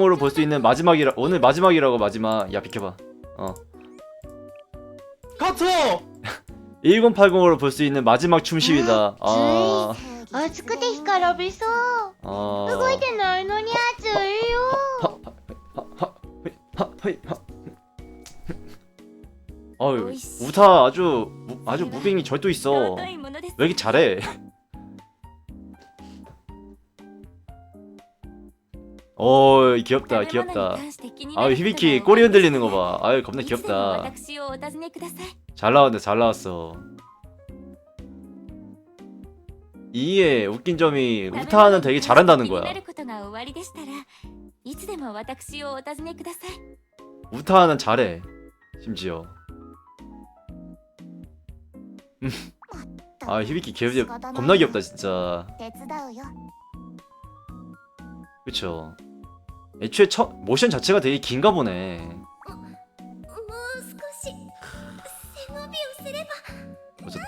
으로 볼 수 있는 마지막이라 오늘 마지막이라고 마지막 야 비켜봐 어 카트! 1080으로 볼 수 있는 마지막 춤시이다 아, 暑くて干からびそう 아 動いてないのに暑いよ 하, 헤이, 하. 어유 우타 아주 무, 아주 무빙이 절도 있어 왜 尊いものです 이렇게 잘해 어 귀엽다 귀엽다. 아 히비키 꼬리 흔들리는 거봐. 아유 겁나 귀엽다. 잘 나왔네 잘 나왔어. 이에 웃긴 점이 우타는 되게 잘한다는 거야. 우타는 잘해 심지어. 음. 아 히비키 귀엽 겁나 귀엽다 진짜. 그쵸. 애초에 첫 모션 자체가 되게 긴가 보네 もう少し背伸びをすれば 어, 좋다.